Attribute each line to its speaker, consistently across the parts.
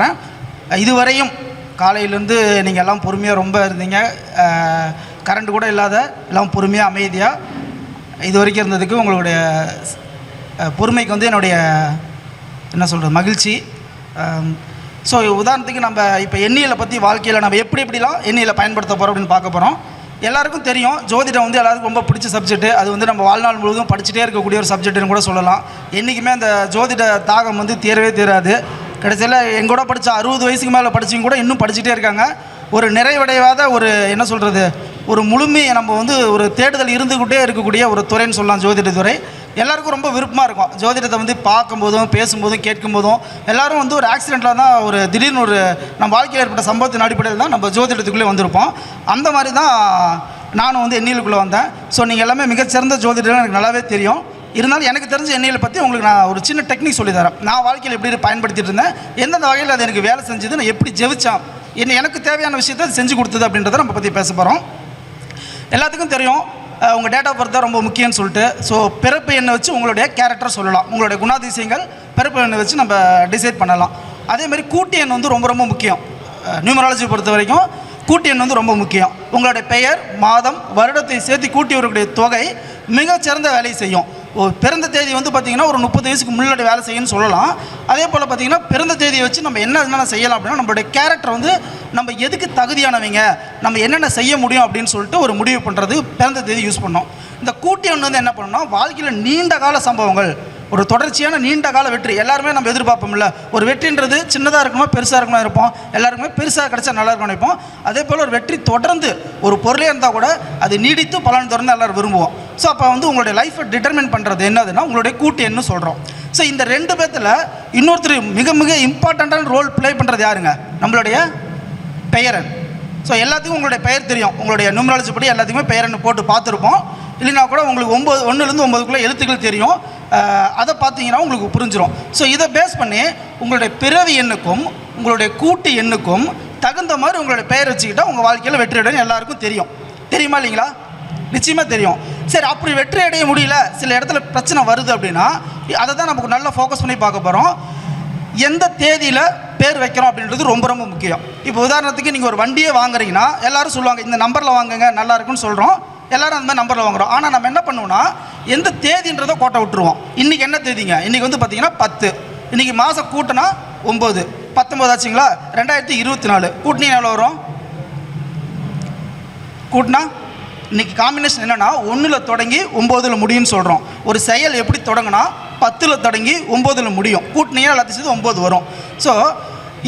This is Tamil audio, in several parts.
Speaker 1: சொல்கிறேன் இதுவரையும் காலையிலேருந்து நீங்கள் எல்லாம் பொறுமையாக ரொம்ப இருந்தீங்க கரண்ட் கூட இல்லாத எல்லாம் பொறுமையாக அமைதியாக இது வரைக்கும் இருந்ததுக்கு உங்களுடைய பொறுமைக்கு வந்து என்னுடைய என்ன சொல்கிறது மகிழ்ச்சி ஸோ உதாரணத்துக்கு நம்ம இப்போ எண்ணியில் பற்றி வாழ்க்கையில் நம்ம எப்படி எப்படிலாம் எண்ணியில் பயன்படுத்த போகிறோம் அப்படின்னு பார்க்க போகிறோம் எல்லாருக்கும் தெரியும் ஜோதிடம் வந்து எல்லாருக்கும் ரொம்ப பிடிச்ச சப்ஜெக்ட்டு அது வந்து நம்ம வாழ்நாள் முழுவதும் படிச்சுட்டே இருக்கக்கூடிய ஒரு சப்ஜெக்ட்டுன்னு கூட சொல்லலாம் என்றைக்குமே அந்த ஜோதிட தாகம் வந்து தேரவே தேராது கடைசியில் எங்கூட படித்த அறுபது வயசுக்கு மேலே படித்தவங்க கூட இன்னும் படிச்சுட்டே இருக்காங்க ஒரு நிறைவடைவாத ஒரு என்ன சொல்கிறது ஒரு முழுமையை நம்ம வந்து ஒரு தேடுதல் இருந்துக்கிட்டே இருக்கக்கூடிய ஒரு துறைன்னு சொல்லலாம் ஜோதிடத்துறை எல்லாருக்கும் ரொம்ப விருப்பமாக இருக்கும் ஜோதிடத்தை வந்து பார்க்கும்போதும் பேசும்போதும் கேட்கும்போதும் எல்லோரும் வந்து ஒரு ஆக்சிடெண்ட்டில் தான் ஒரு திடீர்னு ஒரு நம்ம வாழ்க்கையில் ஏற்பட்ட சம்பவத்தின் அடிப்படையில் தான் நம்ம ஜோதிடத்துக்குள்ளே வந்திருப்போம் அந்த மாதிரி தான் நானும் வந்து எண்ணிலுக்குள்ளே வந்தேன் ஸோ நீங்கள் எல்லாமே மிகச்சிறந்த ஜோதிடம் எனக்கு நல்லாவே தெரியும் இருந்தாலும் எனக்கு தெரிஞ்ச எண்ணெயில் பற்றி உங்களுக்கு நான் ஒரு சின்ன டெக்னிக் சொல்லித்தரேன் தரேன் நான் வாழ்க்கையில் எப்படி பயன்படுத்திட்டு இருந்தேன் எந்தெந்த வகையில் அது எனக்கு வேலை செஞ்சது நான் எப்படி ஜெயித்தான் என்ன எனக்கு தேவையான விஷயத்த செஞ்சு கொடுத்தது அப்படின்றத நம்ம பற்றி பேச போகிறோம் எல்லாத்துக்கும் தெரியும் உங்கள் டேட் ஆஃப் பர்த் தான் ரொம்ப முக்கியம்னு சொல்லிட்டு ஸோ பிறப்பு எண்ணை வச்சு உங்களுடைய கேரக்டர் சொல்லலாம் உங்களுடைய குணாதிசயங்கள் பிறப்பு எண்ணை வச்சு நம்ம டிசைட் பண்ணலாம் அதேமாதிரி கூட்டு எண் வந்து ரொம்ப ரொம்ப முக்கியம் நியூமராலஜி பொறுத்த வரைக்கும் கூட்டு எண் வந்து ரொம்ப முக்கியம் உங்களுடைய பெயர் மாதம் வருடத்தை சேர்த்து கூட்டி தொகை மிகச்சிறந்த வேலையை செய்யும் ஒரு பிறந்த தேதி வந்து பார்த்தீங்கன்னா ஒரு முப்பது வயசுக்கு முன்னாடி வேலை செய்யணும்னு சொல்லலாம் அதே போல் பார்த்திங்கன்னா பிறந்த தேதியை வச்சு நம்ம என்ன என்னென்ன செய்யலாம் அப்படின்னா நம்மளுடைய கேரக்டர் வந்து நம்ம எதுக்கு தகுதியானவங்க நம்ம என்னென்ன செய்ய முடியும் அப்படின்னு சொல்லிட்டு ஒரு முடிவு பண்ணுறது பிறந்த தேதி யூஸ் பண்ணோம் இந்த கூட்டி ஒன்று வந்து என்ன பண்ணோம்னா வாழ்க்கையில் நீண்ட கால சம்பவங்கள் ஒரு தொடர்ச்சியான நீண்ட கால வெற்றி எல்லாருமே நம்ம எதிர்பார்ப்போம்ல ஒரு வெற்றின்றது சின்னதாக இருக்குமா பெருசாக இருக்குமா இருப்போம் எல்லாருக்குமே பெருசாக கிடைச்சா நல்லா இருக்கும் நினைப்போம் அதே போல் ஒரு வெற்றி தொடர்ந்து ஒரு பொருளே இருந்தால் கூட அது நீடித்து பலன் தொடர்ந்து எல்லோரும் விரும்புவோம் ஸோ அப்போ வந்து உங்களுடைய லைஃப்பை டிட்டர்மின் பண்ணுறது என்னதுன்னா உங்களுடைய கூட்டு என்ன சொல்கிறோம் ஸோ இந்த ரெண்டு பேர்த்தில் இன்னொருத்தர் மிக மிக இம்பார்ட்டண்ட்டான ரோல் ப்ளே பண்ணுறது யாருங்க நம்மளுடைய பெயரன் ஸோ எல்லாத்துக்கும் உங்களுடைய பெயர் தெரியும் உங்களுடைய நியூமராலஜி படி எல்லாத்துக்குமே பெயரன் போட்டு பார்த்துருப்போம் இல்லைனா கூட உங்களுக்கு ஒம்பது ஒன்றுலேருந்து ஒம்பதுக்குள்ளே எழுத்துக்கள் தெரியும் அதை பார்த்தீங்கன்னா உங்களுக்கு புரிஞ்சிடும் ஸோ இதை பேஸ் பண்ணி உங்களுடைய பிறவி எண்ணுக்கும் உங்களுடைய கூட்டு எண்ணுக்கும் தகுந்த மாதிரி உங்களுடைய பெயர் வச்சுக்கிட்டால் உங்கள் வாழ்க்கையில் வெற்றி அடையும் எல்லாருக்கும் தெரியும் தெரியுமா இல்லைங்களா நிச்சயமாக தெரியும் சரி அப்படி வெற்றி அடைய முடியல சில இடத்துல பிரச்சனை வருது அப்படின்னா அதை தான் நமக்கு நல்லா ஃபோக்கஸ் பண்ணி பார்க்க போகிறோம் எந்த தேதியில் பேர் வைக்கிறோம் அப்படின்றது ரொம்ப ரொம்ப முக்கியம் இப்போ உதாரணத்துக்கு நீங்கள் ஒரு வண்டியே வாங்குறீங்கன்னா எல்லோரும் சொல்லுவாங்க இந்த நம்பரில் வாங்குங்க நல்லா இருக்குன்னு சொல்கிறோம் எல்லோரும் அந்த மாதிரி நம்பரில் வாங்குகிறோம் ஆனால் நம்ம என்ன பண்ணுவோம்னா எந்த தேதின்றதை கோட்டை விட்டுருவோம் இன்றைக்கி என்ன தேதிங்க இன்றைக்கி வந்து பார்த்தீங்கன்னா பத்து இன்றைக்கி மாதம் கூட்டினா ஒம்பது பத்தொம்பது ஆச்சுங்களா ரெண்டாயிரத்தி இருபத்தி நாலு கூட்டினி எவ்வளோ வரும் கூட்டினா இன்றைக்கி காம்பினேஷன் என்னென்னா ஒன்றில் தொடங்கி ஒம்போதில் முடியும்னு சொல்கிறோம் ஒரு செயல் எப்படி தொடங்கினா பத்தில் தொடங்கி ஒம்போதில் முடியும் கூட்டினியாக எல்லாத்தையும் சேர்த்து ஒம்பது வரும் ஸோ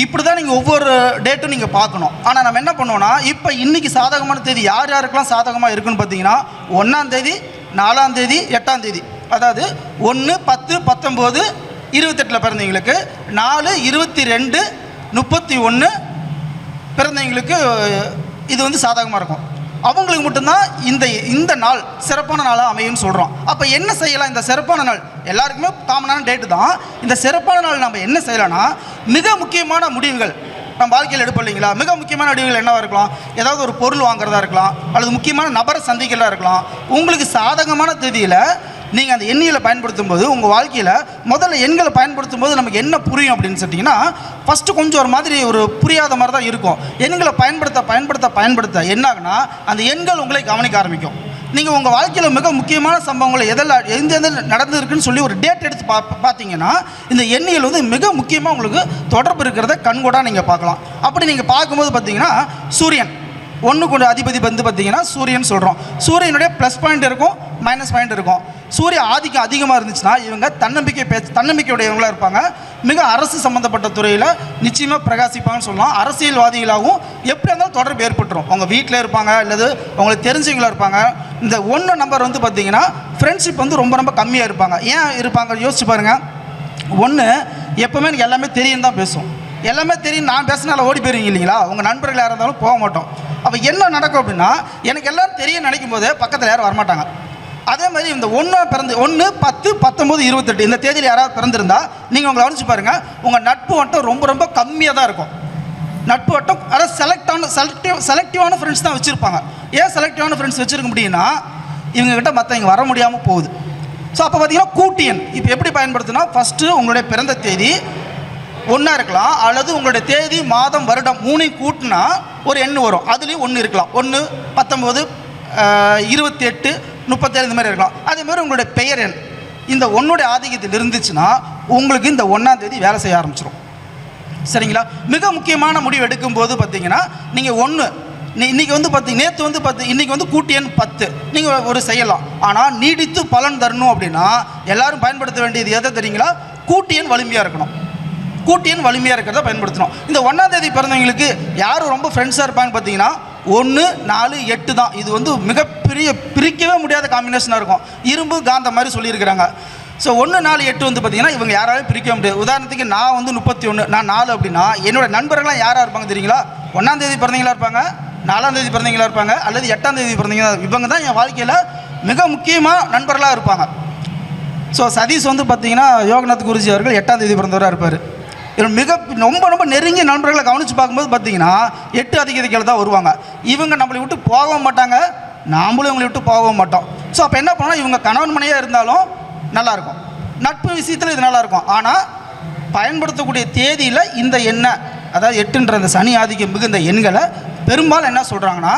Speaker 1: இப்படி தான் நீங்கள் ஒவ்வொரு டேட்டும் நீங்கள் பார்க்கணும் ஆனால் நம்ம என்ன பண்ணுவோம்னா இப்போ இன்றைக்கி சாதகமான தேதி யார் யாருக்கெல்லாம் சாதகமாக இருக்குன்னு பார்த்தீங்கன்னா ஒன்றாம் தேதி நாலாம் தேதி எட்டாம் தேதி அதாவது ஒன்று பத்து பத்தொம்போது இருபத்தெட்டில் பிறந்தவங்களுக்கு நாலு இருபத்தி ரெண்டு முப்பத்தி ஒன்று பிறந்தவங்களுக்கு இது வந்து சாதகமாக இருக்கும் அவங்களுக்கு மட்டும்தான் இந்த இந்த நாள் சிறப்பான நாளாக அமையும்னு சொல்கிறோம் அப்போ என்ன செய்யலாம் இந்த சிறப்பான நாள் எல்லாருக்குமே காமனான டேட்டு தான் இந்த சிறப்பான நாள் நம்ம என்ன செய்யலாம்னா மிக முக்கியமான முடிவுகள் நம்ம வாழ்க்கையில் எடுப்போம் இல்லைங்களா மிக முக்கியமான அடிவுகள் என்னவாக இருக்கலாம் ஏதாவது ஒரு பொருள் வாங்குறதா இருக்கலாம் அல்லது முக்கியமான நபரை சந்திக்கிறதா இருக்கலாம் உங்களுக்கு சாதகமான தேதியில் நீங்கள் அந்த எண்ணியில் பயன்படுத்தும் போது உங்கள் வாழ்க்கையில் முதல்ல எண்களை பயன்படுத்தும் போது நமக்கு என்ன புரியும் அப்படின்னு சொல்லிட்டிங்கன்னா ஃபஸ்ட்டு கொஞ்சம் ஒரு மாதிரி ஒரு புரியாத மாதிரி தான் இருக்கும் எண்களை பயன்படுத்த பயன்படுத்த பயன்படுத்த என்னாகனா அந்த எண்கள் உங்களை கவனிக்க ஆரம்பிக்கும் நீங்கள் உங்கள் வாழ்க்கையில் மிக முக்கியமான சம்பவங்கள் எதில் எந்த எந்த நடந்திருக்குன்னு சொல்லி ஒரு டேட் எடுத்து பா பார்த்தீங்கன்னா இந்த எண்ணியல் வந்து மிக முக்கியமாக உங்களுக்கு தொடர்பு இருக்கிறத கண்கூடாக நீங்கள் பார்க்கலாம் அப்படி நீங்கள் பார்க்கும்போது பார்த்தீங்கன்னா சூரியன் ஒன்று கொண்டு அதிபதி வந்து பார்த்தீங்கன்னா சூரியன் சொல்கிறோம் சூரியனுடைய ப்ளஸ் பாயிண்ட் இருக்கும் மைனஸ் பாயிண்ட் இருக்கும் சூரிய ஆதிக்கம் அதிகமாக இருந்துச்சுன்னா இவங்க தன்னம்பிக்கை பே தன்னம்பிக்கையுடையவங்களாக இருப்பாங்க மிக அரசு சம்மந்தப்பட்ட துறையில் நிச்சயமாக பிரகாசிப்பாங்கன்னு சொல்லலாம் அரசியல்வாதிகளாகவும் எப்படி இருந்தாலும் தொடர்பு ஏற்பட்டுரும் அவங்க வீட்டில் இருப்பாங்க அல்லது அவங்களுக்கு தெரிஞ்சவங்களாக இருப்பாங்க இந்த ஒன்று நம்பர் வந்து பார்த்திங்கன்னா ஃப்ரெண்ட்ஷிப் வந்து ரொம்ப ரொம்ப கம்மியாக இருப்பாங்க ஏன் இருப்பாங்க யோசிச்சு பாருங்கள் ஒன்று எப்போவுமே எனக்கு எல்லாமே தெரியும் தான் பேசும் எல்லாமே தெரியும் நான் பேசினால ஓடி போயிருவீங்க இல்லைங்களா உங்கள் நண்பர்கள் யாராக இருந்தாலும் போக மாட்டோம் அப்போ என்ன நடக்கும் அப்படின்னா எனக்கு எல்லோரும் தெரியும் நினைக்கும் போது பக்கத்தில் யாரும் வரமாட்டாங்க அதே மாதிரி இந்த ஒன்றா பிறந்து ஒன்று பத்து பத்தொம்போது இருபத்தெட்டு இந்த தேதியில் யாராவது பிறந்திருந்தால் நீங்கள் உங்களை அனுப்பிச்சு பாருங்கள் உங்கள் நட்பு வட்டம் ரொம்ப ரொம்ப கம்மியாக தான் இருக்கும் நட்பு வட்டம் அதாவது செலக்டான செலக்டிவ் செலக்டிவான ஃப்ரெண்ட்ஸ் தான் வச்சுருப்பாங்க ஏன் செலக்டிவான ஃப்ரெண்ட்ஸ் வச்சுருக்க முடியும்னா இவங்ககிட்ட மற்றவங்க வர முடியாமல் போகுது ஸோ அப்போ பார்த்தீங்கன்னா கூட்டியன் இப்போ எப்படி பயன்படுத்துனா ஃபஸ்ட்டு உங்களுடைய பிறந்த தேதி ஒன்றா இருக்கலாம் அல்லது உங்களுடைய தேதி மாதம் வருடம் மூணையும் கூட்டினா ஒரு எண் வரும் அதுலேயும் ஒன்று இருக்கலாம் ஒன்று பத்தொம்போது இருபத்தி எட்டு முப்பத்தேழு இந்த மாதிரி இருக்கலாம் அதேமாதிரி உங்களுடைய பெயர் எண் இந்த ஒன்னுடைய ஆதிக்கத்தில் இருந்துச்சுன்னா உங்களுக்கு இந்த ஒன்றாம் தேதி வேலை செய்ய ஆரம்பிச்சிடும் சரிங்களா மிக முக்கியமான முடிவு எடுக்கும்போது பார்த்தீங்கன்னா நீங்கள் ஒன்று இன்றைக்கி வந்து பார்த்தி நேற்று வந்து பார்த்து இன்றைக்கி வந்து கூட்டியன் பத்து நீங்கள் ஒரு செய்யலாம் ஆனால் நீடித்து பலன் தரணும் அப்படின்னா எல்லோரும் பயன்படுத்த வேண்டியது எதை தெரியுங்களா கூட்டியன் வலிமையாக இருக்கணும் கூட்டியன் வலிமையாக இருக்கிறத பயன்படுத்தணும் இந்த ஒன்றாம் தேதி பிறந்தவங்களுக்கு யார் ரொம்ப ஃப்ரெண்ட்ஸாக இருப்பாங்க பார்த்தீங்கன்னா ஒன்று நாலு எட்டு தான் இது வந்து மிகப்பெரிய பிரிக்கவே முடியாத காம்பினேஷனாக இருக்கும் இரும்பு காந்த மாதிரி சொல்லியிருக்கிறாங்க ஸோ ஒன்று நாலு எட்டு வந்து பார்த்திங்கன்னா இவங்க யாராலும் பிரிக்க முடியாது உதாரணத்துக்கு நான் வந்து முப்பத்தி ஒன்று நான் நாலு அப்படின்னா என்னோடய நண்பர்கள்லாம் யாராக இருப்பாங்க தெரியுங்களா ஒன்றாந்தேதி பிறந்தவங்களா இருப்பாங்க நாலாந்தேதி பிறந்தவங்களா இருப்பாங்க அல்லது எட்டாந்தேதி பிறந்தவங்களா இவங்க தான் என் வாழ்க்கையில் மிக முக்கியமாக நண்பர்களாக இருப்பாங்க ஸோ சதீஷ் வந்து பார்த்தீங்கன்னா யோகநாத் குருஜி அவர்கள் எட்டாம் தேதி பிறந்தவராக இருப்பார் மிக ரொம்ப ரொம்ப நெருங்கிய நண்பர்களை கவனித்து பார்க்கும்போது பார்த்தீங்கன்னா எட்டு அதிகதிகளை தான் வருவாங்க இவங்க நம்மளை விட்டு போகவும் மாட்டாங்க நாமளும் இவங்களை விட்டு போகவும் மாட்டோம் ஸோ அப்போ என்ன பண்ணோம்னா இவங்க கணவன் மனையாக இருந்தாலும் நல்லாயிருக்கும் நட்பு விஷயத்தில் இது நல்லாயிருக்கும் ஆனால் பயன்படுத்தக்கூடிய தேதியில் இந்த எண்ணெய் அதாவது எட்டுன்ற அந்த சனி ஆதிக்கம் மிகுந்த எண்களை பெரும்பாலும் என்ன சொல்கிறாங்கன்னா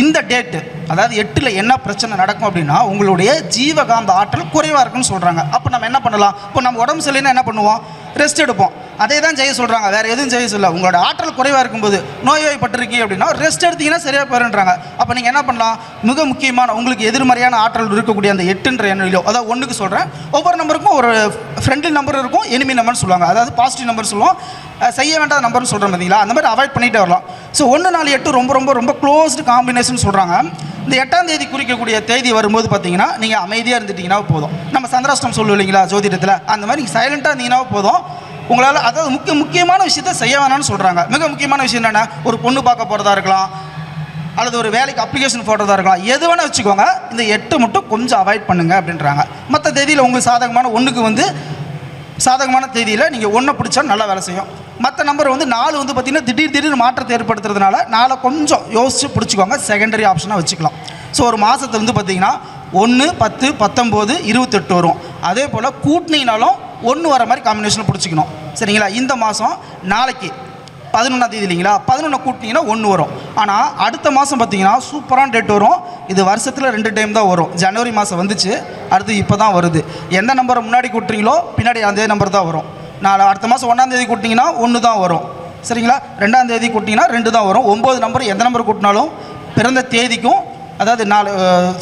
Speaker 1: இந்த டேட்டு அதாவது எட்டில் என்ன பிரச்சனை நடக்கும் அப்படின்னா உங்களுடைய ஜீவகாந்த ஆற்றல் குறைவாக இருக்குன்னு சொல்கிறாங்க அப்போ நம்ம என்ன பண்ணலாம் இப்போ நம்ம உடம்பு சரியில்லைன்னா என்ன பண்ணுவோம் ரெஸ்ட் எடுப்போம் அதே தான் ஜெய சொல்கிறாங்க வேறு எதுவும் ஜெய சொல்ல உங்களோட ஆற்றல் குறைவாக இருக்கும்போது நோய்வாய்ப்பட்டிருக்கீங்க அப்படின்னா ரெஸ்ட் எடுத்தீங்கன்னா சரியாக போயிருன்றாங்க அப்போ நீங்கள் என்ன பண்ணலாம் மிக முக்கியமான உங்களுக்கு எதிர்மறையான ஆற்றல் இருக்கக்கூடிய அந்த எட்டுன்ற எண்ணிலோ அதாவது ஒன்றுக்கு சொல்கிறேன் ஒவ்வொரு நம்பருக்கும் ஒரு ஃப்ரெண்ட்லி நம்பர் இருக்கும் எனிமி நம்பர்னு சொல்லுவாங்க அதாவது பாசிட்டிவ் நம்பர் சொல்லுவோம் செய்ய வேண்டாத நம்பர்னு சொல்கிறோம் பார்த்தீங்களா அந்த மாதிரி அவாய்ட் பண்ணிகிட்டே வரலாம் ஸோ ஒன்று நாலு எட்டு ரொம்ப ரொம்ப ரொம்ப க்ளோஸ்டு காம்பினேஷன் சொல்கிறாங்க இந்த எட்டாம் தேதி குறிக்கக்கூடிய தேதி வரும்போது பார்த்தீங்கன்னா நீங்கள் அமைதியாக இருந்துட்டிங்கன்னா போதும் நம்ம சந்திராஷ்டம் சொல்லு இல்லைங்களா ஜோதிடத்தில் அந்த மாதிரி நீங்கள் சைலண்ட்டாக இருந்தீங்கன்னா போதும் உங்களால் அதாவது முக்கிய முக்கியமான விஷயத்த செய்ய வேணாம்னு சொல்கிறாங்க மிக முக்கியமான விஷயம் என்னென்ன ஒரு பொண்ணு பார்க்க போகிறதா இருக்கலாம் அல்லது ஒரு வேலைக்கு அப்ளிகேஷன் போடுறதா இருக்கலாம் எது வேணால் வச்சுக்கோங்க இந்த எட்டு மட்டும் கொஞ்சம் அவாய்ட் பண்ணுங்கள் அப்படின்றாங்க மற்ற தேதியில் உங்களுக்கு சாதகமான ஒன்றுக்கு வந்து சாதகமான தேதியில் நீங்கள் ஒன்றை பிடிச்சா நல்லா வேலை செய்யும் மற்ற நம்பர் வந்து நாலு வந்து பார்த்திங்கன்னா திடீர் திடீர்னு மாற்றத்தை ஏற்படுத்துறதுனால நாளை கொஞ்சம் யோசித்து பிடிச்சிக்கோங்க செகண்டரி ஆப்ஷனாக வச்சுக்கலாம் ஸோ ஒரு மாதத்தை வந்து பார்த்திங்கன்னா ஒன்று பத்து பத்தொம்போது இருபத்தெட்டு வரும் அதே போல் கூட்டினாலும் ஒன்று வர மாதிரி காம்பினேஷன் பிடிச்சிக்கணும் சரிங்களா இந்த மாதம் நாளைக்கு பதினொன்றாம் தேதி இல்லைங்களா பதினொன்று கூட்டினீங்கன்னா ஒன்று வரும் ஆனால் அடுத்த மாதம் பார்த்தீங்கன்னா சூப்பரான டேட் வரும் இது வருஷத்தில் ரெண்டு டைம் தான் வரும் ஜனவரி மாதம் வந்துச்சு அடுத்து இப்போ தான் வருது எந்த நம்பரை முன்னாடி கூட்டுறீங்களோ பின்னாடி அதே நம்பர் தான் வரும் நான் அடுத்த மாதம் ஒன்றாந்தேதி கூட்டிங்கன்னா ஒன்று தான் வரும் சரிங்களா ரெண்டாம் தேதி கூட்டிங்கன்னா ரெண்டு தான் வரும் ஒம்பது நம்பர் எந்த நம்பர் கூட்டினாலும் பிறந்த தேதிக்கும் அதாவது நாலு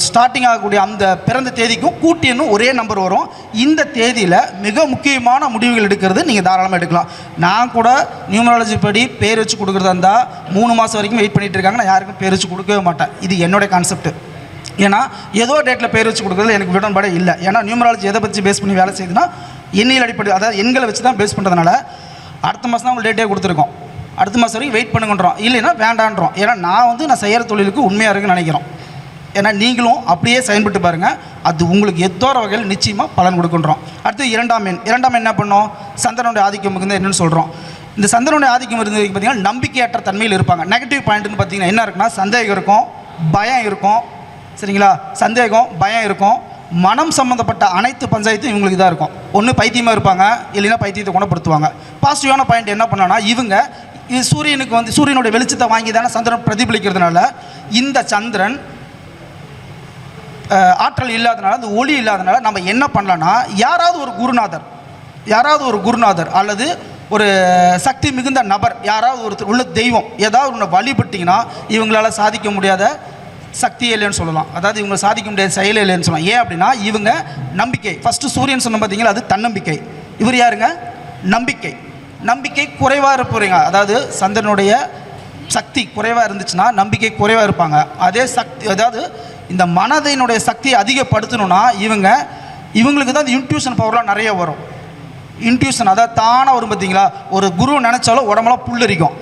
Speaker 1: ஸ்டார்டிங் ஆகக்கூடிய அந்த பிறந்த தேதிக்கும் கூட்டி ஒரே நம்பர் வரும் இந்த தேதியில் மிக முக்கியமான முடிவுகள் எடுக்கிறது நீங்கள் தாராளமாக எடுக்கலாம் நான் கூட நியூமராலஜி படி பேர் வச்சு கொடுக்குறதா இருந்தால் மூணு மாதம் வரைக்கும் வெயிட் பண்ணிகிட்டு இருக்காங்க நான் யாருக்கும் பேர் வச்சு கொடுக்கவே மாட்டேன் இது என்னுடைய கான்செப்ட் ஏன்னா ஏதோ டேட்டில் பேர் வச்சு கொடுக்குறது எனக்கு உடன்பாடே இல்லை ஏன்னா நியூமராலஜி எதை பற்றி பேஸ் பண்ணி வேலை செய்யுதுன்னா எண்ணியல் அடிப்படை அதாவது எண்களை வச்சு தான் பேஸ் பண்ணுறதுனால அடுத்த மாதம் தான் உங்களுக்கு டேட்டே கொடுத்துருக்கோம் அடுத்த மாதம் வரைக்கும் வெயிட் பண்ணுங்கன்றோம் இல்லைன்னா வேண்டான்றோம் ஏன்னா நான் வந்து நான் செய்கிற தொழிலுக்கு உண்மையாக இருக்குன்னு நினைக்கிறோம் ஏன்னா நீங்களும் அப்படியே செயல்பட்டு பாருங்கள் அது உங்களுக்கு எத்தோர வகையில் நிச்சயமாக பலன் கொடுக்குன்றோம் அடுத்து இரண்டாம் எண் இரண்டாம் என்ன பண்ணோம் சந்திரனுடைய ஆதிக்கம் இருந்தால் என்னென்னு சொல்கிறோம் இந்த சந்திரனுடைய ஆதிக்கம் இருந்தது பார்த்தீங்கன்னா நம்பிக்கையற்ற தன்மையில் இருப்பாங்க நெகட்டிவ் பாயிண்ட்னு பார்த்தீங்கன்னா என்ன இருக்குன்னா சந்தேகம் இருக்கும் பயம் இருக்கும் சரிங்களா சந்தேகம் பயம் இருக்கும் மனம் சம்மந்தப்பட்ட அனைத்து பஞ்சாயத்தும் இவங்களுக்கு தான் இருக்கும் ஒன்று பைத்தியமாக இருப்பாங்க இல்லைன்னா பைத்தியத்தை குணப்படுத்துவாங்க பாசிட்டிவான பாயிண்ட் என்ன பண்ணோன்னா இவங்க இது சூரியனுக்கு வந்து சூரியனுடைய வெளிச்சத்தை வாங்கி தானே சந்திரன் பிரதிபலிக்கிறதுனால இந்த சந்திரன் ஆற்றல் இல்லாதனால அந்த ஒளி இல்லாதனால நம்ம என்ன பண்ணலான்னா யாராவது ஒரு குருநாதர் யாராவது ஒரு குருநாதர் அல்லது ஒரு சக்தி மிகுந்த நபர் யாராவது ஒருத்தர் உள்ள தெய்வம் ஏதாவது ஒன்று வழிபட்டிங்கன்னா இவங்களால் சாதிக்க முடியாத சக்தி இல்லைன்னு சொல்லலாம் அதாவது இவங்க சாதிக்க முடியாத செயல் இல்லைன்னு சொல்லலாம் ஏன் அப்படின்னா இவங்க நம்பிக்கை ஃபஸ்ட்டு சூரியன் சொன்ன பார்த்தீங்களா அது தன்னம்பிக்கை இவர் யாருங்க நம்பிக்கை நம்பிக்கை குறைவாக இருப்பீங்க அதாவது சந்திரனுடைய சக்தி குறைவாக இருந்துச்சுன்னா நம்பிக்கை குறைவாக இருப்பாங்க அதே சக்தி அதாவது இந்த மனதினுடைய சக்தியை அதிகப்படுத்தணும்னா இவங்க இவங்களுக்கு தான் இந்த இன்ட்யூஷன் பவர்லாம் நிறைய வரும் இன்ட்யூஷன் அதாவது தானாக வரும் பார்த்தீங்களா ஒரு குரு நினச்சாலும் உடம்பெல்லாம் புல்லரிக்கும்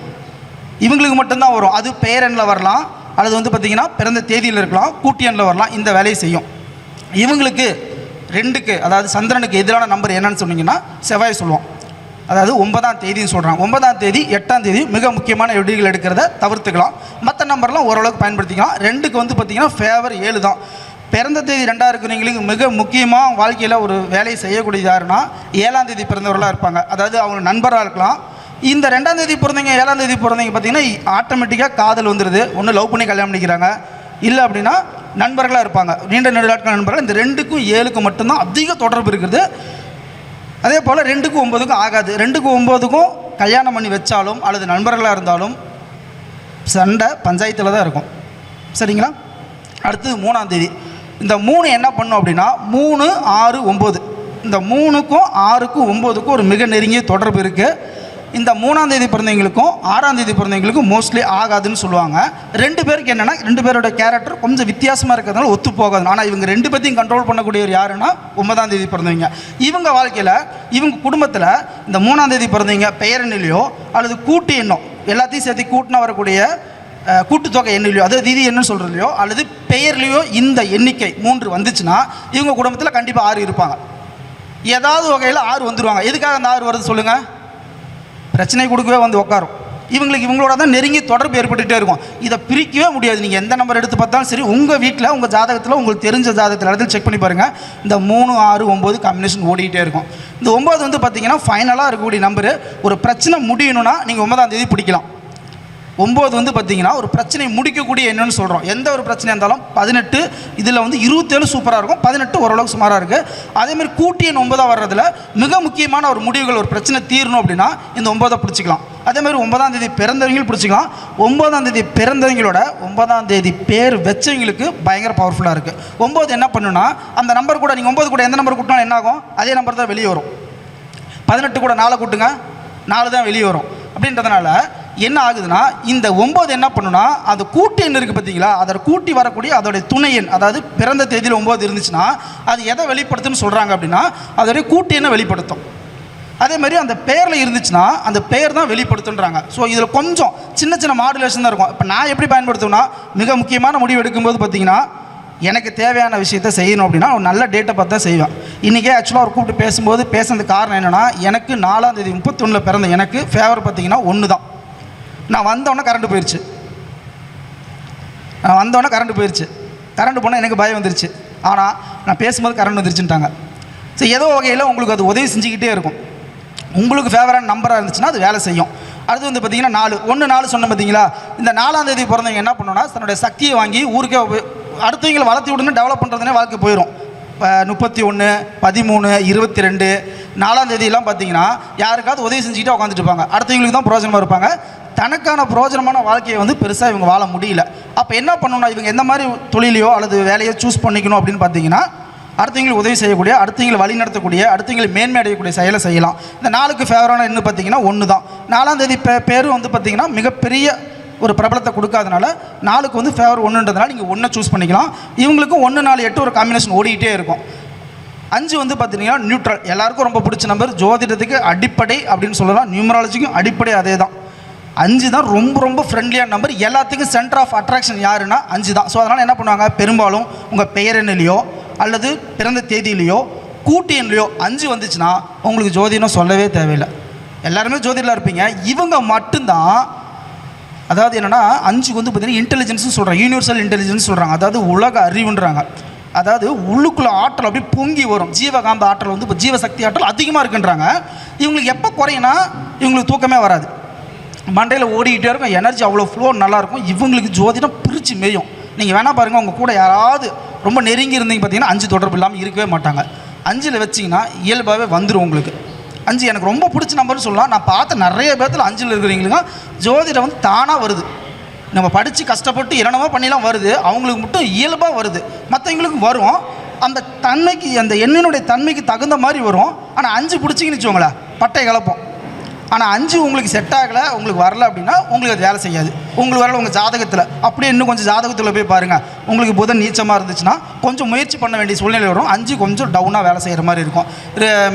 Speaker 1: இவங்களுக்கு மட்டும்தான் வரும் அது பேரனில் வரலாம் அல்லது வந்து பார்த்திங்கன்னா பிறந்த தேதியில் இருக்கலாம் கூட்டியனில் வரலாம் இந்த வேலையை செய்யும் இவங்களுக்கு ரெண்டுக்கு அதாவது சந்திரனுக்கு எதிரான நம்பர் என்னன்னு சொன்னீங்கன்னா செவ்வாய் சொல்லுவோம் அதாவது ஒன்பதாம் தேதின்னு சொல்கிறான் ஒன்பதாம் தேதி எட்டாம் தேதி மிக முக்கியமான வெடிகள் எடுக்கிறத தவிர்த்துக்கலாம் மற்ற நம்பர்லாம் ஓரளவுக்கு பயன்படுத்திக்கலாம் ரெண்டுக்கு வந்து பார்த்திங்கன்னா ஃபேவர் ஏழு தான் பிறந்த தேதி ரெண்டாக இருக்கிறவங்களுக்கு மிக முக்கியமாக வாழ்க்கையில் ஒரு வேலையை செய்யக்கூடிய ஏழாம் தேதி பிறந்தவர்களாக இருப்பாங்க அதாவது அவங்க நண்பராக இருக்கலாம் இந்த ரெண்டாம் தேதி பிறந்தவங்க ஏழாம் தேதி பிறந்தவங்க பார்த்திங்கன்னா ஆட்டோமேட்டிக்காக காதல் வந்துடுது ஒன்று லவ் பண்ணி கல்யாணம் பண்ணிக்கிறாங்க இல்லை அப்படின்னா நண்பர்களாக இருப்பாங்க நீண்ட நெடுநாட்கள் நண்பர்கள் இந்த ரெண்டுக்கும் ஏழுக்கும் மட்டும்தான் அதிக தொடர்பு இருக்குது அதே போல் ரெண்டுக்கும் ஒம்பதுக்கும் ஆகாது ரெண்டுக்கும் ஒம்பதுக்கும் கல்யாணம் பண்ணி வச்சாலும் அல்லது நண்பர்களாக இருந்தாலும் சண்டை பஞ்சாயத்தில் தான் இருக்கும் சரிங்களா அடுத்தது மூணாந்தேதி இந்த மூணு என்ன பண்ணும் அப்படின்னா மூணு ஆறு ஒம்பது இந்த மூணுக்கும் ஆறுக்கும் ஒம்போதுக்கும் ஒரு மிக நெருங்கிய தொடர்பு இருக்குது இந்த மூணாம் தேதி பிறந்தவங்களுக்கும் ஆறாம் தேதி பிறந்தவங்களுக்கும் மோஸ்ட்லி ஆகாதுன்னு சொல்லுவாங்க ரெண்டு பேருக்கு என்னென்னா ரெண்டு பேரோட கேரக்டர் கொஞ்சம் வித்தியாசமாக இருக்கிறதுனால ஒத்து போகாது ஆனால் இவங்க ரெண்டு பேர்த்தையும் கண்ட்ரோல் பண்ணக்கூடியவர் யாருன்னா ஒன்பதாம் தேதி பிறந்தவங்க இவங்க வாழ்க்கையில் இவங்க குடும்பத்தில் இந்த மூணாம் தேதி பிறந்தவங்க பெயரணிலையோ அல்லது கூட்டு எண்ணம் எல்லாத்தையும் சேர்த்து கூட்டினா வரக்கூடிய கூட்டுத்தொகை எண்ணிலையோ அதாவது தீதி என்ன சொல்கிறதுலையோ அல்லது பெயர்லேயோ இந்த எண்ணிக்கை மூன்று வந்துச்சுன்னா இவங்க குடும்பத்தில் கண்டிப்பாக ஆறு இருப்பாங்க ஏதாவது வகையில் ஆறு வந்துடுவாங்க எதுக்காக அந்த ஆறு வருது சொல்லுங்கள் பிரச்சனை கொடுக்கவே வந்து உட்காரும் இவங்களுக்கு இவங்களோட தான் நெருங்கி தொடர்பு ஏற்பட்டுகிட்டே இருக்கும் இதை பிரிக்கவே முடியாது நீங்கள் எந்த நம்பர் எடுத்து பார்த்தாலும் சரி உங்கள் வீட்டில் உங்கள் ஜாதகத்தில் உங்களுக்கு தெரிஞ்ச ஜாதகத்தில் இடத்துல செக் பண்ணி பாருங்கள் இந்த மூணு ஆறு ஒம்பது காம்பினேஷன் ஓடிக்கிட்டே இருக்கும் இந்த ஒம்பது வந்து பார்த்தீங்கன்னா ஃபைனலாக இருக்கக்கூடிய நம்பரு ஒரு பிரச்சனை முடியணும்னா நீங்கள் ஒன்பதாம் தேதி பிடிக்கலாம் ஒம்பது வந்து பார்த்திங்கன்னா ஒரு பிரச்சனையை முடிக்கக்கூடிய என்னன்னு சொல்கிறோம் எந்த ஒரு பிரச்சனையாக இருந்தாலும் பதினெட்டு இதில் வந்து இருபத்தேழு சூப்பராக இருக்கும் பதினெட்டு ஓரளவுக்கு சுமாராக இருக்குது அதேமாதிரி கூட்டிய ஒன்பதாக வர்றதில் மிக முக்கியமான ஒரு முடிவுகள் ஒரு பிரச்சனை தீரணும் அப்படின்னா இந்த ஒம்பதை பிடிச்சிக்கலாம் அதேமாதிரி ஒன்பதாம் தேதி பிறந்தவங்களும் பிடிச்சிக்கலாம் ஒன்பதாம் தேதி பிறந்தவங்களோட ஒன்பதாம் தேதி பேர் வச்சவங்களுக்கு பயங்கர பவர்ஃபுல்லாக இருக்குது ஒம்பது என்ன பண்ணுன்னா அந்த நம்பர் கூட நீங்கள் ஒம்பது கூட எந்த நம்பர் கூட்டினாலும் என்ன ஆகும் அதே நம்பர் தான் வெளியே வரும் பதினெட்டு கூட நாலு கூட்டுங்க நாலு தான் வெளியே வரும் அப்படின்றதுனால என்ன ஆகுதுன்னா இந்த ஒம்பது என்ன பண்ணுன்னா அந்த கூட்டு எண் இருக்குது பார்த்தீங்களா அதை கூட்டி வரக்கூடிய அதோடைய துணை எண் அதாவது பிறந்த தேதியில் ஒம்பது இருந்துச்சுன்னா அது எதை வெளிப்படுத்துன்னு சொல்கிறாங்க அப்படின்னா அதோடைய கூட்டு எண்ணை வெளிப்படுத்தும் அதே மாதிரி அந்த பேரில் இருந்துச்சுன்னா அந்த பேர் தான் வெளிப்படுத்துன்றாங்க ஸோ இதில் கொஞ்சம் சின்ன சின்ன மாடுலேஷன் தான் இருக்கும் இப்போ நான் எப்படி பயன்படுத்துவேன்னா மிக முக்கியமான முடிவு எடுக்கும்போது பார்த்தீங்கன்னா எனக்கு தேவையான விஷயத்த செய்யணும் அப்படின்னா ஒரு நல்ல டேட்டை பார்த்து தான் செய்வேன் இன்றைக்கே ஆக்சுவலாக அவர் கூப்பிட்டு பேசும்போது பேசுனது காரணம் என்னென்னா எனக்கு நாலாம் தேதி முப்பத்தொன்னில் பிறந்த எனக்கு ஃபேவர் பார்த்திங்கன்னா ஒன்று தான் நான் வந்தோடனே கரண்ட்டு போயிடுச்சு நான் வந்தோடனே கரண்ட்டு போயிடுச்சு கரண்ட்டு போனால் எனக்கு பயம் வந்துருச்சு ஆனால் நான் பேசும்போது கரண்ட் வந்துருச்சுன்ட்டாங்க ஸோ ஏதோ வகையில் உங்களுக்கு அது உதவி செஞ்சுக்கிட்டே இருக்கும் உங்களுக்கு ஃபேவரான நம்பராக இருந்துச்சுன்னா அது வேலை செய்யும் அடுத்து வந்து பார்த்திங்கன்னா நாலு ஒன்று நாலு சொன்னேன் பார்த்தீங்களா இந்த நாலாம் தேதி பிறந்தவங்க என்ன பண்ணுன்னா தன்னுடைய சக்தியை வாங்கி ஊருக்கே அடுத்தவங்களை வளர்த்தி விடுன்னு டெவலப் பண்ணுறதுனே வாழ்க்கை போயிடும் முப்பத்தி ஒன்று பதிமூணு இருபத்தி ரெண்டு நாலாம் தேதியெல்லாம் பார்த்தீங்கன்னா யாருக்காவது உதவி செஞ்சுக்கிட்டே உட்காந்துட்டு இருப்பாங்க அடுத்தவங்களுக்கு தான் பிரோஜனமாக இருப்பாங்க தனக்கான பிரோஜனமான வாழ்க்கையை வந்து பெருசாக இவங்க வாழ முடியல அப்போ என்ன பண்ணணும்னா இவங்க எந்த மாதிரி தொழிலையோ அல்லது வேலையோ சூஸ் பண்ணிக்கணும் அப்படின்னு பார்த்தீங்கன்னா அடுத்தவங்களுக்கு உதவி செய்யக்கூடிய அடுத்தவங்களை வழி நடத்தக்கூடிய அடுத்தவங்களை மேன்மை அடையக்கூடிய செயலை செய்யலாம் இந்த நாளுக்கு ஃபேவரான என்ன பார்த்தீங்கன்னா ஒன்று தான் நாலாம் தேதி பேரும் வந்து பார்த்தீங்கன்னா மிகப்பெரிய ஒரு பிரபலத்தை கொடுக்காதனால நாளுக்கு வந்து ஃபேவர் ஒன்றுன்றதுனால நீங்கள் ஒன்றை சூஸ் பண்ணிக்கலாம் இவங்களுக்கும் ஒன்று நாலு எட்டு ஒரு காம்பினேஷன் ஓடிக்கிட்டே இருக்கும் அஞ்சு வந்து பார்த்தீங்கன்னா நியூட்ரல் எல்லாருக்கும் ரொம்ப பிடிச்ச நம்பர் ஜோதிடத்துக்கு அடிப்படை அப்படின்னு சொல்லலாம் நியூமராலஜிக்கும் அடிப்படை அதே தான் அஞ்சு தான் ரொம்ப ரொம்ப ஃப்ரெண்ட்லியான நம்பர் எல்லாத்துக்கும் சென்டர் ஆஃப் அட்ராக்ஷன் யாருன்னா அஞ்சு தான் ஸோ அதனால் என்ன பண்ணுவாங்க பெரும்பாலும் உங்கள் பெயர் என்னலையோ அல்லது பிறந்த தேதியிலையோ கூட்டி எண்லையோ அஞ்சு வந்துச்சுன்னா உங்களுக்கு ஜோதிடம் சொல்லவே தேவையில்லை எல்லாருமே ஜோதிடலாம் இருப்பீங்க இவங்க மட்டும்தான் அதாவது என்னென்னா அஞ்சுக்கு வந்து பார்த்திங்கன்னா இன்டெலிஜென்ஸ்னு சொல்கிறாங்க யூனிவர்சல் இன்டெலிஜென்ஸ் சொல்கிறாங்க அதாவது உலக அறிவுன்றாங்க அதாவது உள்ளுக்குள்ள ஆற்றல் அப்படியே பொங்கி வரும் ஜீவகாந்த ஆற்றல் வந்து இப்போ ஜீவசக்தி ஆற்றல் அதிகமாக இருக்குன்றாங்க இவங்களுக்கு எப்போ குறையினா இவங்களுக்கு தூக்கமே வராது மண்டையில் ஓடிக்கிட்டே இருக்கும் எனர்ஜி அவ்வளோ ஃப்ளோ நல்லாயிருக்கும் இவங்களுக்கு ஜோதிடம் பிரித்து மேயும் நீங்கள் வேணால் பாருங்கள் உங்கள் கூட யாராவது ரொம்ப நெருங்கி இருந்தீங்க பார்த்தீங்கன்னா அஞ்சு தொடர்பு இல்லாமல் இருக்கவே மாட்டாங்க அஞ்சில் வச்சிங்கன்னா இயல்பாகவே வந்துடும் உங்களுக்கு அஞ்சு எனக்கு ரொம்ப பிடிச்ச நம்பர்னு சொல்லலாம் நான் பார்த்த நிறைய பேர்த்தில் அஞ்சில் இருக்கிறவங்களுக்கு ஜோதிடம் வந்து தானாக வருது நம்ம படித்து கஷ்டப்பட்டு இரணமாக பண்ணிலாம் வருது அவங்களுக்கு மட்டும் இயல்பாக வருது மற்றவங்களுக்கு வரும் அந்த தன்மைக்கு அந்த எண்ணினுடைய தன்மைக்கு தகுந்த மாதிரி வரும் ஆனால் அஞ்சு பிடிச்சிங்கன்னு வச்சுக்கோங்களேன் பட்டை கலப்போம் ஆனால் அஞ்சு உங்களுக்கு செட் ஆகலை உங்களுக்கு வரல அப்படின்னா உங்களுக்கு அது வேலை செய்யாது உங்களுக்கு வரல உங்கள் ஜாதகத்தில் அப்படியே இன்னும் கொஞ்சம் ஜாதகத்தில் போய் பாருங்கள் உங்களுக்கு புதன் நீச்சமாக இருந்துச்சுன்னா கொஞ்சம் முயற்சி பண்ண வேண்டிய சூழ்நிலை வரும் அஞ்சு கொஞ்சம் டவுனாக வேலை செய்கிற மாதிரி இருக்கும்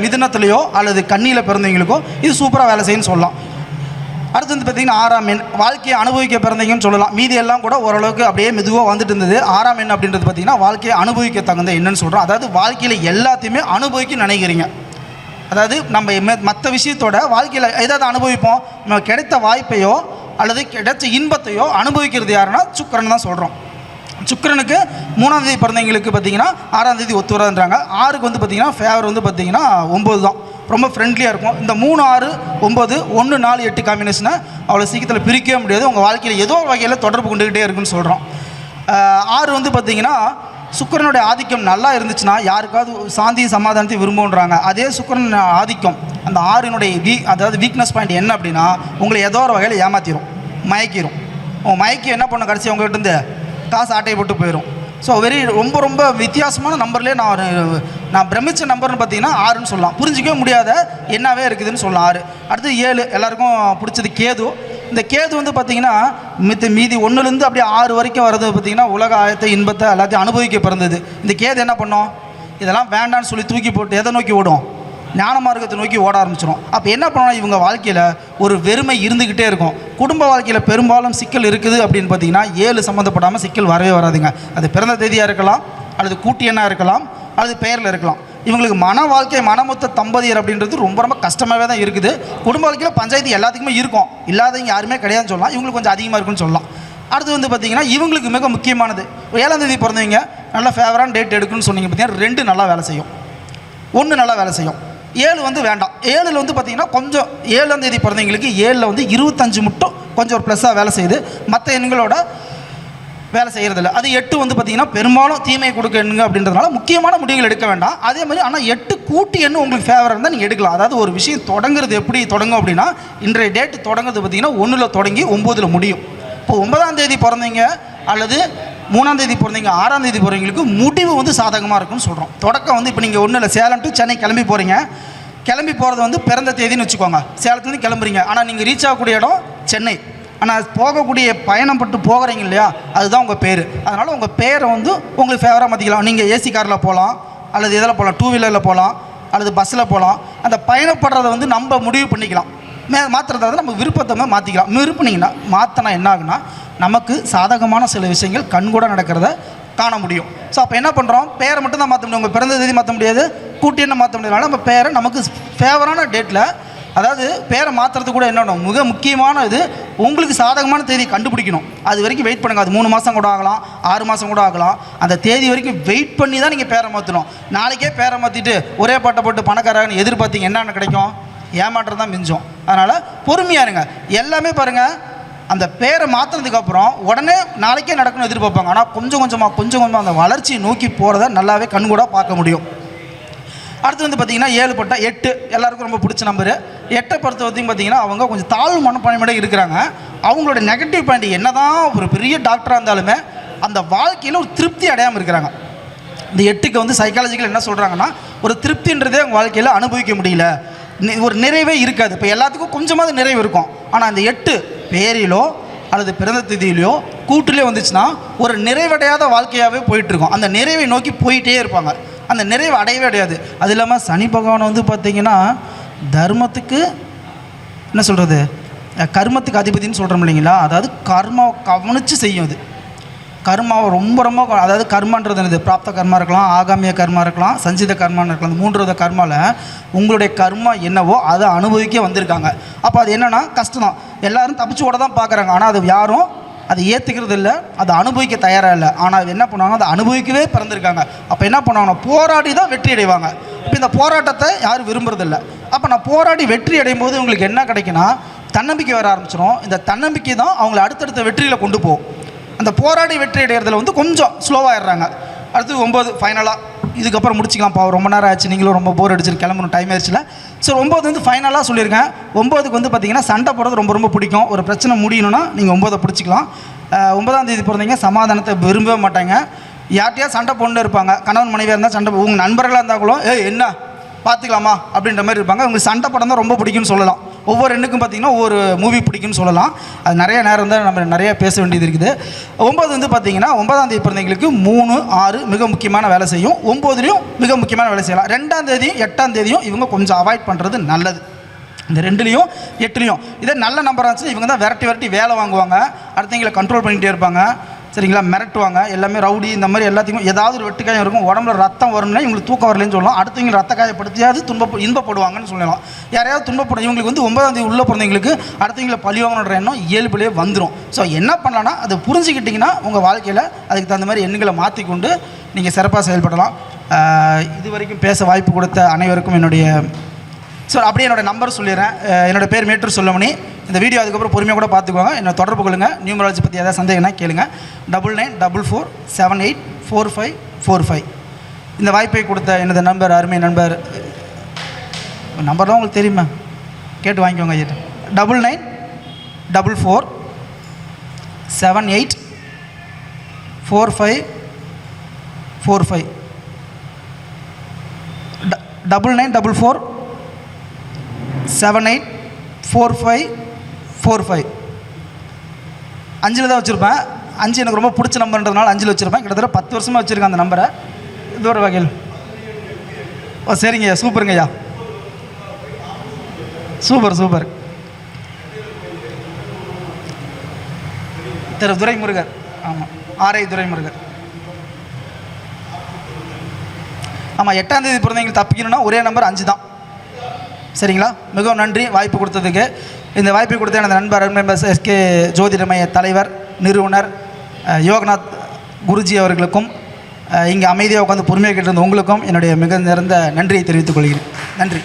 Speaker 1: மிதினத்துலேயோ அல்லது கண்ணியில் பிறந்தவங்களுக்கோ இது சூப்பராக வேலை செய்யுன்னு சொல்லலாம் அடுத்து வந்து பார்த்திங்கன்னா ஆறாம் எண் வாழ்க்கையை அனுபவிக்க பிறந்தீங்கன்னு சொல்லலாம் மீதி எல்லாம் கூட ஓரளவுக்கு அப்படியே மெதுவாக வந்துட்டு இருந்தது ஆறாம் எண் அப்படின்றது பார்த்திங்கன்னா வாழ்க்கையை அனுபவிக்க தகுந்த என்னன்னு சொல்கிறோம் அதாவது வாழ்க்கையில் எல்லாத்தையுமே அனுபவிக்க நினைக்கிறீங்க அதாவது நம்ம மற்ற விஷயத்தோட வாழ்க்கையில் ஏதாவது அனுபவிப்போம் நம்ம கிடைத்த வாய்ப்பையோ அல்லது கிடைச்ச இன்பத்தையோ அனுபவிக்கிறது யாருன்னா சுக்கரன் தான் சொல்கிறோம் சுக்கரனுக்கு மூணாம் தேதி பிறந்தவங்களுக்கு பார்த்தீங்கன்னா ஆறாம் தேதி ஒத்து வராதுன்றாங்க ஆறுக்கு வந்து பார்த்திங்கன்னா ஃபேவர் வந்து பார்த்திங்கன்னா ஒம்பது தான் ரொம்ப ஃப்ரெண்ட்லியாக இருக்கும் இந்த மூணு ஆறு ஒம்பது ஒன்று நாலு எட்டு காம்பினேஷனை அவ்வளோ சீக்கிரத்தில் பிரிக்கவே முடியாது உங்கள் வாழ்க்கையில் ஏதோ வகையில் தொடர்பு கொண்டுக்கிட்டே இருக்குன்னு சொல்கிறோம் ஆறு வந்து பார்த்திங்கன்னா சுக்கரனுடைய ஆதிக்கம் நல்லா இருந்துச்சுன்னா யாருக்காவது சாந்தி சமாதானத்தை விரும்புன்றாங்க அதே சுக்கரன் ஆதிக்கம் அந்த ஆறினுடைய வீ அதாவது வீக்னஸ் பாயிண்ட் என்ன அப்படின்னா உங்களை ஏதோ ஒரு வகையில் ஏமாற்றிடும் மயக்கிடும் உங்கள் மயக்கி என்ன பண்ண கடைசி இருந்து காசு ஆட்டையை போட்டு போயிடும் ஸோ வெரி ரொம்ப ரொம்ப வித்தியாசமான நம்பர்லேயே நான் நான் பிரமிச்ச நம்பர்னு பார்த்தீங்கன்னா ஆறுன்னு சொல்லலாம் புரிஞ்சிக்கவே முடியாத என்னவே இருக்குதுன்னு சொல்லலாம் ஆறு அடுத்து ஏழு எல்லாருக்கும் பிடிச்சது கேது இந்த கேது வந்து பார்த்திங்கன்னா மித்த மீதி ஒன்றுலேருந்து அப்படியே ஆறு வரைக்கும் வர்றது பார்த்திங்கன்னா உலக ஆயத்தை இன்பத்தை எல்லாத்தையும் அனுபவிக்க பிறந்தது இந்த கேது என்ன பண்ணோம் இதெல்லாம் வேண்டான்னு சொல்லி தூக்கி போட்டு எதை நோக்கி ஓடும் ஞான மார்க்கத்தை நோக்கி ஓட ஆரம்பிச்சிடும் அப்போ என்ன பண்ணணும் இவங்க வாழ்க்கையில் ஒரு வெறுமை இருந்துக்கிட்டே இருக்கும் குடும்ப வாழ்க்கையில் பெரும்பாலும் சிக்கல் இருக்குது அப்படின்னு பார்த்தீங்கன்னா ஏழு சம்மந்தப்படாமல் சிக்கல் வரவே வராதுங்க அது பிறந்த தேதியாக இருக்கலாம் அல்லது கூட்டி எண்ணாக இருக்கலாம் அல்லது பெயரில் இருக்கலாம் இவங்களுக்கு மன வாழ்க்கை மனமொத்த தம்பதியர் அப்படின்றது ரொம்ப ரொம்ப கஷ்டமாகவே தான் இருக்குது குடும்ப வாழ்க்கையில் பஞ்சாயத்து எல்லாத்துக்குமே இருக்கும் இல்லாதவங்க யாருமே கிடையாதுன்னு சொல்லலாம் இவங்களுக்கு கொஞ்சம் அதிகமாக இருக்குன்னு சொல்லலாம் அடுத்து வந்து பார்த்திங்கன்னா இவங்களுக்கு மிக முக்கியமானது ஏழாம் தேதி பிறந்தவங்க நல்லா ஃபேவரான டேட் எடுக்குன்னு சொன்னீங்க பார்த்தீங்கன்னா ரெண்டு நல்லா வேலை செய்யும் ஒன்று நல்லா வேலை செய்யும் ஏழு வந்து வேண்டாம் ஏழில் வந்து பார்த்திங்கன்னா கொஞ்சம் ஏழாம் தேதி பிறந்தவங்களுக்கு ஏழில் வந்து இருபத்தஞ்சு மட்டும் கொஞ்சம் ஒரு ப்ளஸ்ஸாக வேலை செய்யுது மற்ற எண்களோட வேலை செய்கிறதில்ல அது எட்டு வந்து பார்த்திங்கன்னா பெரும்பாலும் தீமையை கொடுக்கணுங்க அப்படின்றதுனால முக்கியமான முடிவுகள் எடுக்க வேண்டாம் அதே மாதிரி ஆனால் எட்டு கூட்டி எண்ணு உங்களுக்கு ஃபேவராக இருந்தால் நீங்கள் எடுக்கலாம் அதாவது ஒரு விஷயம் தொடங்குறது எப்படி தொடங்கும் அப்படின்னா இன்றைய டேட்டு தொடங்குறது பார்த்திங்கன்னா ஒன்றில் தொடங்கி ஒம்போதில் முடியும் இப்போ ஒன்பதாம் தேதி பிறந்தீங்க அல்லது மூணாம் தேதி பிறந்தீங்க ஆறாம் தேதி போகிறவங்களுக்கு முடிவு வந்து சாதகமாக இருக்கும்னு சொல்கிறோம் தொடக்கம் வந்து இப்போ நீங்கள் ஒன்றும் இல்லை சேலம் டு சென்னை கிளம்பி போகிறீங்க கிளம்பி போகிறது வந்து பிறந்த தேதின்னு வச்சுக்கோங்க சேலத்துலேருந்து கிளம்புறீங்க ஆனால் நீங்கள் ரீச் ஆகக்கூடிய இடம் சென்னை ஆனால் போகக்கூடிய பயணம் பட்டு போகிறீங்க இல்லையா அதுதான் உங்கள் பேர் அதனால் உங்கள் பேரை வந்து உங்களுக்கு ஃபேவராக மாற்றிக்கலாம் நீங்கள் ஏசி காரில் போகலாம் அல்லது இதில் போகலாம் டூ வீலரில் போகலாம் அல்லது பஸ்ஸில் போகலாம் அந்த பயணப்படுறதை வந்து நம்ம முடிவு பண்ணிக்கலாம் மே மாற்றுறதாவது நம்ம விருப்பத்தை மாற்றிக்கலாம் விரும்பினீங்கன்னா மாற்றினா என்ன ஆகுனா நமக்கு சாதகமான சில விஷயங்கள் கண்கூட நடக்கிறத காண முடியும் ஸோ அப்போ என்ன பண்ணுறோம் பேரை மட்டும் தான் மாற்ற முடியும் உங்கள் பிறந்த தேதி மாற்ற முடியாது கூட்டி என்ன மாற்ற முடியாதனால நம்ம பேரை நமக்கு ஃபேவரான டேட்டில் அதாவது பேரை மாற்றுறது கூட என்ன மிக முக்கியமான இது உங்களுக்கு சாதகமான தேதியை கண்டுபிடிக்கணும் அது வரைக்கும் வெயிட் பண்ணுங்கள் அது மூணு மாதம் கூட ஆகலாம் ஆறு மாதம் கூட ஆகலாம் அந்த தேதி வரைக்கும் வெயிட் பண்ணி தான் நீங்கள் பேரை மாற்றணும் நாளைக்கே பேரை மாற்றிட்டு ஒரே பாட்டை போட்டு பணக்காரன்னு எதிர்பார்த்தீங்க என்னென்ன கிடைக்கும் ஏமாற்றம் தான் மிஞ்சும் அதனால் பொறுமையாக இருங்க எல்லாமே பாருங்கள் அந்த பேரை மாற்றினதுக்கப்புறம் உடனே நாளைக்கே நடக்கணும்னு எதிர்பார்ப்பாங்க ஆனால் கொஞ்சம் கொஞ்சமாக கொஞ்சம் கொஞ்சமாக அந்த வளர்ச்சியை நோக்கி போகிறத நல்லாவே கண்கூடாக பார்க்க முடியும் அடுத்து வந்து பார்த்திங்கன்னா ஏழு பட்டா எட்டு எல்லாருக்கும் ரொம்ப பிடிச்ச நம்பரு எட்டை பொறுத்த வரைக்கும் பார்த்திங்கன்னா அவங்க கொஞ்சம் தாழ்வு மனப்பான்மையோட இருக்கிறாங்க அவங்களோட நெகட்டிவ் பாயிண்ட் என்ன ஒரு பெரிய டாக்டராக இருந்தாலுமே அந்த வாழ்க்கையில் ஒரு திருப்தி அடையாமல் இருக்கிறாங்க இந்த எட்டுக்கு வந்து சைக்காலஜிக்கல் என்ன சொல்கிறாங்கன்னா ஒரு திருப்தின்றதே அவங்க வாழ்க்கையில் அனுபவிக்க முடியல ஒரு நிறைவே இருக்காது இப்போ எல்லாத்துக்கும் கொஞ்சமாவது நிறைவு இருக்கும் ஆனால் அந்த எட்டு பேரிலோ அல்லது பிறந்த திதியிலையோ கூட்டிலே வந்துச்சுன்னா ஒரு நிறைவடையாத வாழ்க்கையாகவே போயிட்டுருக்கும் அந்த நிறைவை நோக்கி போயிட்டே இருப்பாங்க அந்த நிறைவு அடையவே அடையாது அது இல்லாமல் சனி பகவான் வந்து பார்த்திங்கன்னா தர்மத்துக்கு என்ன சொல்கிறது கர்மத்துக்கு அதிபதினு சொல்கிறோம் இல்லைங்களா அதாவது கர்மாவை கவனித்து செய்யும் அது கர்மாவை ரொம்ப ரொம்ப அதாவது கர்மான்றது என்னது பிராப்த கர்மா இருக்கலாம் ஆகாமிய கர்மா இருக்கலாம் சஞ்சித கர்மான்னு இருக்கலாம் அந்த மூன்று வித கர்மாவில் உங்களுடைய கர்மா என்னவோ அதை அனுபவிக்க வந்திருக்காங்க அப்போ அது என்னென்னா கஷ்டம் தான் எல்லோரும் தப்பிச்சு கூட தான் பார்க்குறாங்க ஆனால் அது யாரும் அதை ஏற்றுக்கிறது இல்லை அதை அனுபவிக்க தயாராக இல்லை ஆனால் என்ன பண்ணுவாங்க அதை அனுபவிக்கவே பிறந்திருக்காங்க அப்போ என்ன பண்ணுவாங்கன்னா போராடி தான் வெற்றி அடைவாங்க இப்போ இந்த போராட்டத்தை யாரும் விரும்புறதில்ல அப்போ நான் போராடி வெற்றி அடையும் போது உங்களுக்கு என்ன கிடைக்குன்னா தன்னம்பிக்கை வர ஆரம்பிச்சிடும் இந்த தன்னம்பிக்கை தான் அவங்கள அடுத்தடுத்த வெற்றியில் கொண்டு போகும் அந்த போராடி வெற்றி அடைகிறதுல வந்து கொஞ்சம் ஸ்லோவாகிடுறாங்க அடுத்து ஒம்பது ஃபைனலாக இதுக்கப்புறம் முடிச்சிக்கலாம்ப்பா ரொம்ப நேரம் ஆச்சு நீங்களும் ரொம்ப போர் அடிச்சுட்டு கிளம்பணும் டைம் ஆயிடுச்சுல ஸோ ஒம்பது வந்து ஃபைனலாக சொல்லியிருக்கேன் ஒம்பதுக்கு வந்து பார்த்திங்கன்னா சண்டை போடுறது ரொம்ப ரொம்ப பிடிக்கும் ஒரு பிரச்சனை முடியணும்னா நீங்கள் ஒம்பதை பிடிச்சிக்கலாம் ஒன்பதாம் தேதி பிறந்தீங்க சமாதானத்தை விரும்பவே மாட்டாங்க யார்கிட்டயா சண்டை பொண்ணு இருப்பாங்க கணவன் மனைவியாக இருந்தால் சண்டை உங்கள் நண்பர்களாக இருந்தால் கூட ஏ என்ன பார்த்துக்கலாமா அப்படின்ற மாதிரி இருப்பாங்க உங்களுக்கு சண்டை படம் தான் ரொம்ப பிடிக்கும்னு சொல்லலாம் ஒவ்வொரு எண்ணுக்கும் பார்த்திங்கன்னா ஒவ்வொரு மூவி பிடிக்கும்னு சொல்லலாம் அது நிறைய நேரம் தான் நம்ம நிறைய பேச வேண்டியது இருக்குது ஒம்பது வந்து பார்த்திங்கன்னா ஒன்பதாம் தேதி பிறந்தவங்களுக்கு மூணு ஆறு மிக முக்கியமான வேலை செய்யும் ஒம்போதுலேயும் மிக முக்கியமான வேலை செய்யலாம் ரெண்டாம் தேதியும் எட்டாம் தேதியும் இவங்க கொஞ்சம் அவாய்ட் பண்ணுறது நல்லது இந்த ரெண்டுலேயும் எட்டுலேயும் இதே நல்ல நம்பராக இருந்துச்சு இவங்க தான் விரட்டி விரட்டி வேலை வாங்குவாங்க அடுத்தவங்களை கண்ட்ரோல் பண்ணிகிட்டே இருப்பாங்க சரிங்களா மிரட்டுவாங்க எல்லாமே ரவுடி இந்த மாதிரி எல்லாத்தையும் ஏதாவது ஒரு வெட்டுக்காயம் இருக்கும் உடம்புல ரத்தம் வரும்னா இவங்களுக்கு தூக்கம் வரலன்னு சொல்லலாம் அடுத்தவங்க ரத்த காயப்படுத்தியாவது துன்ப இன்பப்படுவாங்கன்னு சொல்லலாம் யாரையாவது துன்பப்படும் இவங்களுக்கு வந்து ஒன்பதாம் தேதி உள்ளே பிறந்தவங்களுக்கு அடுத்தவங்களை பழிவாங்கன்ற எண்ணம் இயல்புலேயே வந்துடும் ஸோ என்ன பண்ணலான்னா அதை புரிஞ்சுக்கிட்டிங்கன்னா உங்கள் வாழ்க்கையில் அதுக்கு தகுந்த மாதிரி எண்ணங்களை மாற்றிக்கொண்டு நீங்கள் சிறப்பாக செயல்படலாம் இது வரைக்கும் பேச வாய்ப்பு கொடுத்த அனைவருக்கும் என்னுடைய ஸோ அப்படியே என்னோடய நம்பர் சொல்லிடுறேன் என்னோடய பேர் மேட்ரு சொல்லமணி இந்த வீடியோ அதுக்கப்புறம் பொறுமையாக கூட பார்த்துக்கோங்க என்னை தொடர்பு கொள்ளுங்கள் நியூமராலஜி பற்றி ஏதாவது சந்தேகம்னா கேளுங்க double nine double four seven eight four five four five இந்த வாய்ப்பை கொடுத்த எனது நண்பர் அருமை நண்பர் நம்பர்லாம் உங்களுக்கு தெரியுமா கேட்டு வாங்கிக்கோங்க ஐயா double nine double four seven eight four five four five double nine double four seven eight four five four five அஞ்சில் தான் வச்சுருப்பேன் அஞ்சு எனக்கு ரொம்ப பிடிச்ச நம்பர்ன்றதுனால அஞ்சில் வச்சுருப்பேன் கிட்டத்தட்ட பத்து வருஷமாக வச்சுருக்கேன் அந்த நம்பரை இது ஒரு வகையில் ஓ சரிங்கய்யா சூப்பருங்கய்யா சூப்பர் சூப்பர் திரு துரைமுருகர் ஆமாம் ஆர்ஐ துரைமுருகர் ஆமாம் தேதி பிறந்தவங்களுக்கு தப்பிக்கணும்னா ஒரே நம்பர் அஞ்சு தான் சரிங்களா மிகவும் நன்றி வாய்ப்பு கொடுத்ததுக்கு இந்த வாய்ப்பை கொடுத்த எனது நண்பர் மெம்பர்ஸ் எஸ்கே ஜோதிடமய தலைவர் நிறுவனர் யோகநாத் குருஜி அவர்களுக்கும் இங்கே அமைதியாக உட்காந்து பொறுமையாக கேட்டிருந்த உங்களுக்கும் என்னுடைய மிக நிறந்த நன்றியை தெரிவித்துக் கொள்கிறேன் நன்றி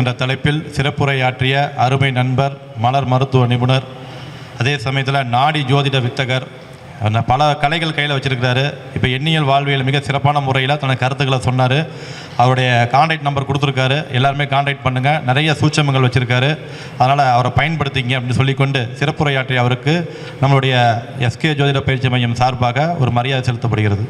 Speaker 1: என்ற தலைப்பில் சிறப்புரையாற்றிய அருமை நண்பர் மலர் மருத்துவ நிபுணர் அதே சமயத்தில் நாடி ஜோதிட வித்தகர் பல கலைகள் கையில் வச்சுருக்கிறாரு இப்போ எண்ணியல் வாழ்வியல் மிக சிறப்பான முறையில் தனக்கு கருத்துக்களை சொன்னார் அவருடைய காண்டாக்ட் நம்பர் கொடுத்துருக்காரு எல்லாருமே காண்டாக்ட் பண்ணுங்கள் நிறைய சூச்சமங்கள் வச்சுருக்காரு அதனால் அவரை பயன்படுத்திங்க அப்படின்னு சொல்லிக்கொண்டு சிறப்புரையாற்றிய அவருக்கு நம்மளுடைய எஸ்கே ஜோதிட பயிற்சி மையம் சார்பாக ஒரு மரியாதை செலுத்தப்படுகிறது